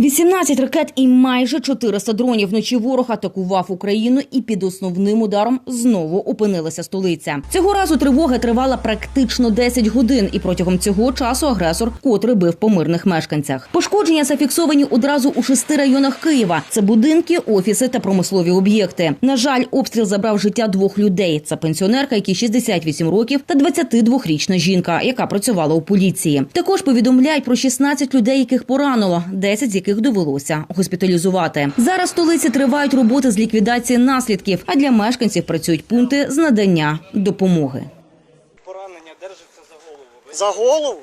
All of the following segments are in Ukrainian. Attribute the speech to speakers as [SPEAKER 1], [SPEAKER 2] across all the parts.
[SPEAKER 1] 18 ракет і майже 400 дронів вночі ворог атакував Україну і під основним ударом знову опинилася столиця. Цього разу тривога тривала практично 10 годин, і протягом цього часу агресор котре бив по мирних мешканцях. Пошкодження зафіксовані одразу у шести районах Києва. Це будинки, офіси та промислові об'єкти. На жаль, обстріл забрав життя двох людей. Це пенсіонерка, якій 68 років, та 22-річна жінка, яка працювала у поліції. Також повідомляють про 16 людей, яких поранило, 10 з яких довелося госпіталізувати. Зараз в столиці тривають роботи з ліквідації наслідків, а для мешканців працюють пункти з надання допомоги.
[SPEAKER 2] Поранення держиться за голову.
[SPEAKER 3] За голову?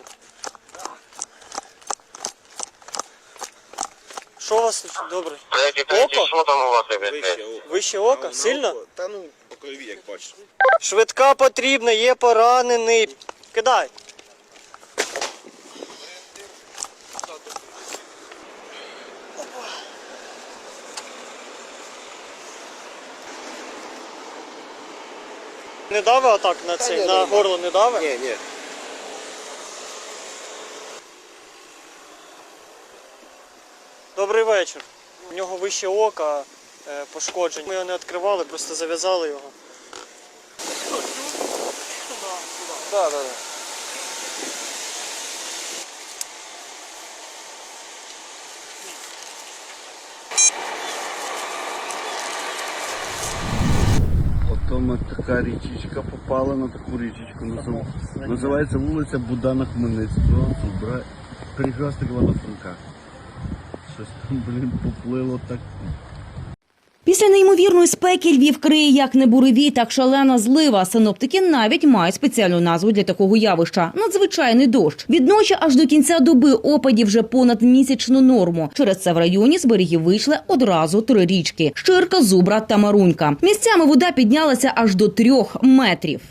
[SPEAKER 3] Що у вас тут добре? Око?
[SPEAKER 4] що там у вас ребят?
[SPEAKER 2] Вище око.
[SPEAKER 3] Вище ока? Сильно?
[SPEAKER 2] Та ну, по крові, як бачите.
[SPEAKER 3] Швидка потрібна, є поранений. Кидай. Не дави отак на цей, на горло не дави?
[SPEAKER 2] Ні, ні.
[SPEAKER 3] Добрий вечір. У нього вище ока е, пошкоджень. Ми його не відкривали, просто зав'язали його.
[SPEAKER 2] Так, так, да.
[SPEAKER 5] Потім така річечка попала на таку річечку. Назив- Називається вулиця Будана Хмельницького. Зубра. Перехресток Івана Франка. Щось там, блін, поплило так.
[SPEAKER 1] Після неймовірної спеки Львів криє як не буревій, так шалена злива. Синоптики навіть мають спеціальну назву для такого явища надзвичайний дощ. Від ночі аж до кінця доби опадів вже понад місячну норму. Через це в районі з берегів вийшли одразу три річки: Щирка, Зубра та Марунька. Місцями вода піднялася аж до трьох метрів.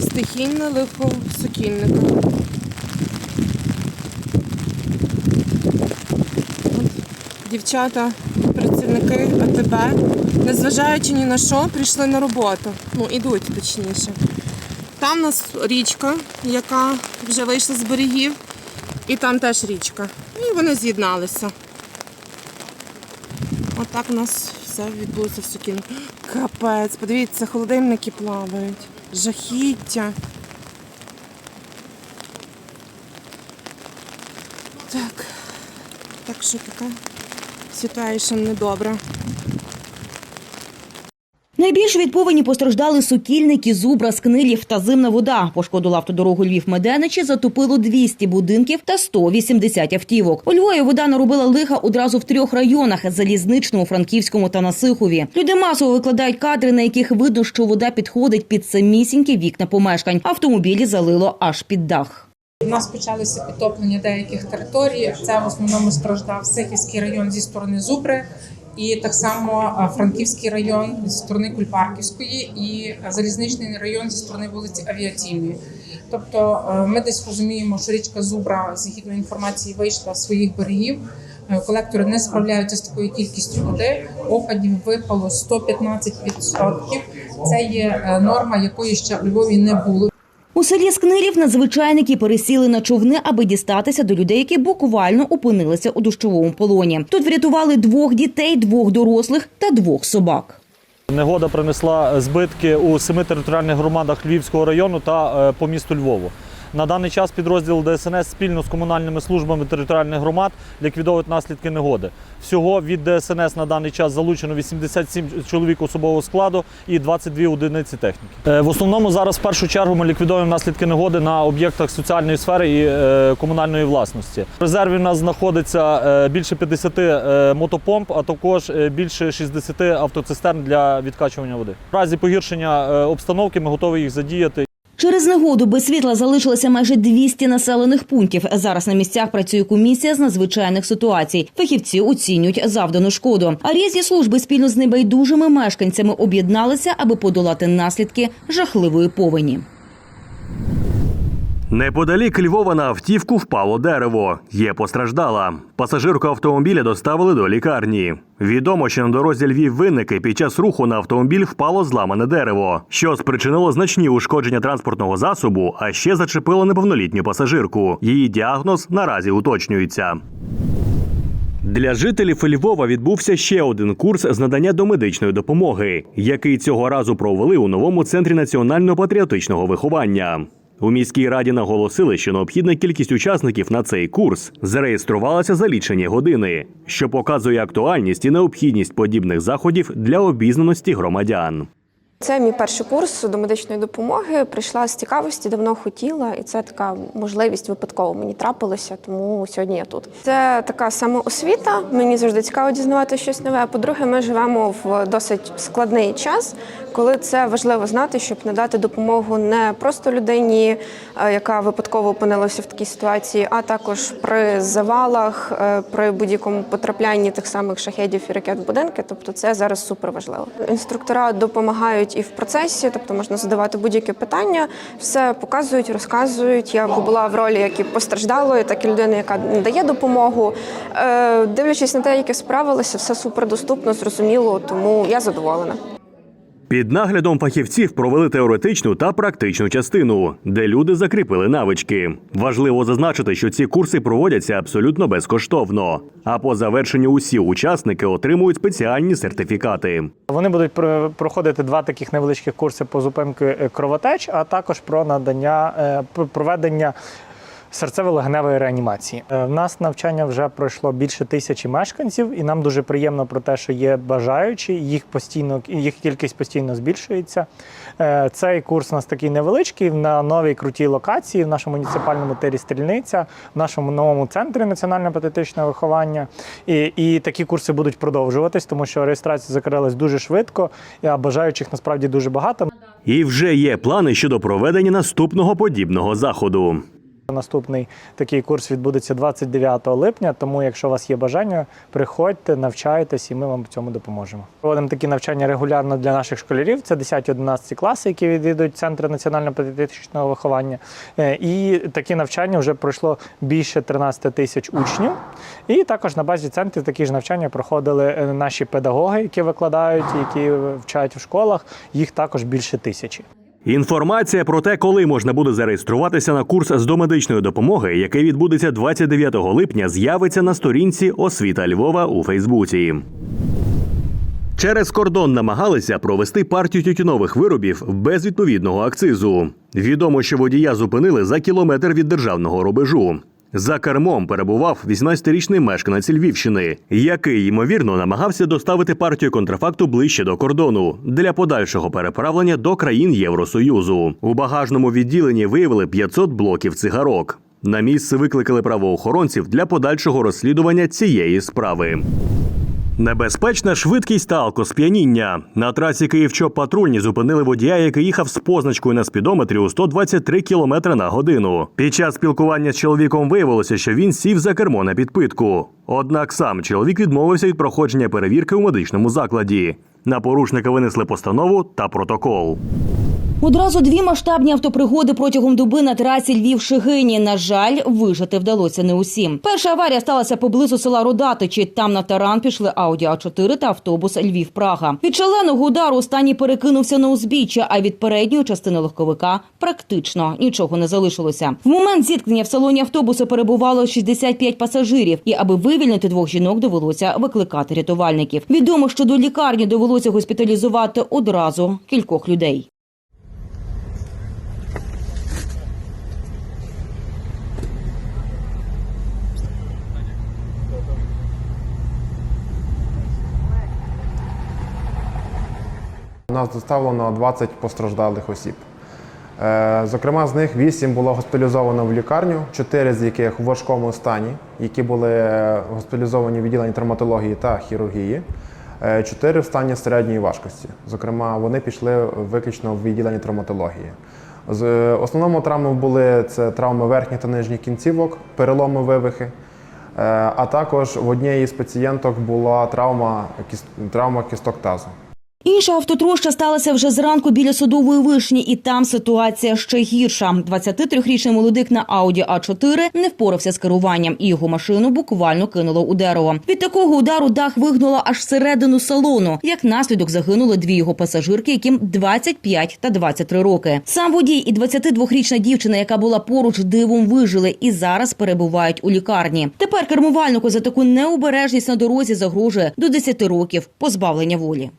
[SPEAKER 6] Стихійне лихо сукільника. От Дівчата, працівники АТБ, незважаючи ні на що, прийшли на роботу. Ну, ідуть точніше. Там у нас річка, яка вже вийшла з берегів, і там теж річка. І вони з'єдналися. Отак у нас все відбулося в Сукільнику. Капець, подивіться, холодильники плавають. Жахіття. Так. Так що така ситуація недобра.
[SPEAKER 1] Найбільше від повені постраждали сокільники, зубра, скнилів та зимна вода. Пошкодила автодорогу Львів Меденичі, затопило 200 будинків та 180 автівок. У Львові вода наробила лиха одразу в трьох районах: залізничному, франківському та Насихові. Люди масово викладають кадри, на яких видно, що вода підходить під самісінькі вікна помешкань. Автомобілі залило аж під дах.
[SPEAKER 7] У нас почалося підтоплення деяких територій. Це в основному страждав Сихівський район зі сторони Зубри, і так само Франківський район зі сторони Кульпарківської, і залізничний район зі сторони вулиці Авіаційної. Тобто е, ми десь розуміємо, що річка Зубра, згідно інформації, вийшла з своїх берегів. Е, Колектори не справляються з такою кількістю води. Опадів випало 115%. Це є е, норма, якої ще у Львові не було.
[SPEAKER 1] У селі Скнирів надзвичайники пересіли на човни, аби дістатися до людей, які буквально опинилися у дощовому полоні. Тут врятували двох дітей, двох дорослих та двох собак.
[SPEAKER 8] Негода принесла збитки у семи територіальних громадах Львівського району та е, по місту Львову. На даний час підрозділ ДСНС спільно з комунальними службами територіальних громад ліквідовують наслідки негоди. Всього від ДСНС на даний час залучено 87 чоловік особового складу і 22 одиниці техніки. Е, В основному зараз в першу чергу ми ліквідуємо наслідки негоди на об'єктах соціальної сфери і е, комунальної власності. В резерві в нас знаходиться е, більше 50 е, мотопомп, а також більше 60 автоцистерн для відкачування води. В разі погіршення обстановки ми готові їх задіяти.
[SPEAKER 1] Через негоду без світла залишилося майже 200 населених пунктів. Зараз на місцях працює комісія з надзвичайних ситуацій. Фахівці оцінюють завдану шкоду. А різні служби спільно з небайдужими мешканцями об'єдналися, аби подолати наслідки жахливої повені.
[SPEAKER 9] Неподалік Львова на автівку впало дерево. Є постраждала. Пасажирку автомобіля доставили до лікарні. Відомо, що на дорозі Львів винники під час руху на автомобіль впало зламане дерево, що спричинило значні ушкодження транспортного засобу, а ще зачепило неповнолітню пасажирку. Її діагноз наразі уточнюється. Для жителів Львова відбувся ще один курс з надання домедичної допомоги, який цього разу провели у новому центрі національно-патріотичного виховання. У міській раді наголосили, що необхідна кількість учасників на цей курс зареєструвалася за лічені години, що показує актуальність і необхідність подібних заходів для обізнаності громадян.
[SPEAKER 4] Це мій перший курс до медичної допомоги. Прийшла з цікавості, давно хотіла, і це така можливість випадково мені трапилася, тому сьогодні я тут. Це така самоосвіта. Мені завжди цікаво дізнавати щось нове. По-друге, ми живемо в досить складний час, коли це важливо знати, щоб надати допомогу не просто людині, е, яка випадково опинилася в такій ситуації, а також при завалах, е, при будь-якому потраплянні тих самих шахедів і ракет в будинки. Тобто, це зараз супер важливо. Інструктора допомагають і в процесі, тобто можна задавати будь-які питання, все показують, розказують. Я була в ролі як і постраждалої, так і людини, яка надає допомогу. Е, Дивлячись на те, як я справилася, все супер доступно, зрозуміло, тому я задоволена.
[SPEAKER 9] Під наглядом фахівців провели теоретичну та практичну частину, де люди закріпили навички. Важливо зазначити, що ці курси проводяться абсолютно безкоштовно. А по завершенню усі учасники отримують спеціальні сертифікати.
[SPEAKER 3] Вони будуть про- проходити два таких невеличких курси по зупинці е, кровотеч, а також про надання е, проведення. Серцево-легеневої реанімації. Е, В нас навчання вже пройшло більше тисячі мешканців, і нам дуже приємно про те, що є бажаючі, їх постійно їх кількість постійно збільшується. Е, Цей курс у нас такий невеличкий на новій крутій локації в нашому муніципальному тирі Стрільниця, в нашому новому центрі національно-патріотичного виховання. І, і такі курси будуть продовжуватись, тому що реєстрація закрилась дуже швидко, а бажаючих насправді дуже багато.
[SPEAKER 9] І вже є плани щодо проведення наступного подібного заходу.
[SPEAKER 3] Наступний такий курс відбудеться 29 липня. Тому, якщо у вас є бажання, приходьте, навчайтесь, і ми вам в цьому допоможемо. Проводимо такі навчання регулярно для наших школярів. Це 10-11 класи, які відвідують центри національно-патріотичного виховання. Е, І такі навчання вже пройшло більше 13 тисяч учнів. І також на базі центрів такі ж навчання проходили е, наші педагоги, які викладають, які вчать в школах. Їх також більше тисячі.
[SPEAKER 9] Інформація про те, коли можна буде зареєструватися на курс з домедичної допомоги, який відбудеться 29 липня, з'явиться на сторінці Освіта Львова у Фейсбуці. Через кордон намагалися провести партію тютюнових виробів без відповідного акцизу. Відомо, що водія зупинили за кілометр від державного рубежу. За кермом перебував 18-річний мешканець Львівщини, який ймовірно намагався доставити партію контрафакту ближче до кордону для подальшого переправлення до країн Євросоюзу. У багажному відділенні виявили 500 блоків цигарок. На місце викликали правоохоронців для подальшого розслідування цієї справи. Небезпечна швидкість та алкосп'яніння. На трасі Київ-Чоп патрульні зупинили водія, який їхав з позначкою на спідометрі у 123 км на годину. Під час спілкування з чоловіком виявилося, що він сів за кермо на підпитку. Однак сам чоловік відмовився від проходження перевірки у медичному закладі. На порушника винесли постанову та протокол.
[SPEAKER 1] Одразу дві масштабні автопригоди протягом доби на трасі Львів-Шигині. На жаль, вижити вдалося не усім. Перша аварія сталася поблизу села Родатичі. Там на таран пішли Ауді А4 та автобус Львів-Прага. Від шаленого удару останній перекинувся на узбіччя, а від передньої частини легковика практично нічого не залишилося. В момент зіткнення в салоні автобуса перебувало 65 пасажирів, і аби вивільнити двох жінок, довелося викликати рятувальників. Відомо, що до лікарні довелося госпіталізувати одразу кількох людей.
[SPEAKER 10] У нас доставлено 20 постраждалих осіб. Е, Зокрема, з них 8 було госпіталізовано в лікарню, 4 з яких в важкому стані, які були е, госпіталізовані в відділенні травматології та хірургії, 4 в стані середньої важкості. Зокрема, вони пішли виключно в відділенні травматології. З е, основному травми були це травми верхніх та нижніх кінцівок, переломи вивихи. Е, А також в однієї з пацієнток була травма, травма кісток тазу.
[SPEAKER 1] Інша автотроща сталася вже зранку біля судової вишні, і там ситуація ще гірша. 23-річний молодик на Audi А4 не впорався з керуванням, і його машину буквально кинуло у дерево. Від такого удару дах вигнуло аж всередину салону. Як наслідок загинули дві його пасажирки, яким 25 та 23 роки. Сам водій і 22-річна дівчина, яка була поруч, дивом вижили і зараз перебувають у лікарні. Тепер кермувальнику за таку необережність на дорозі загрожує до 10 років позбавлення волі.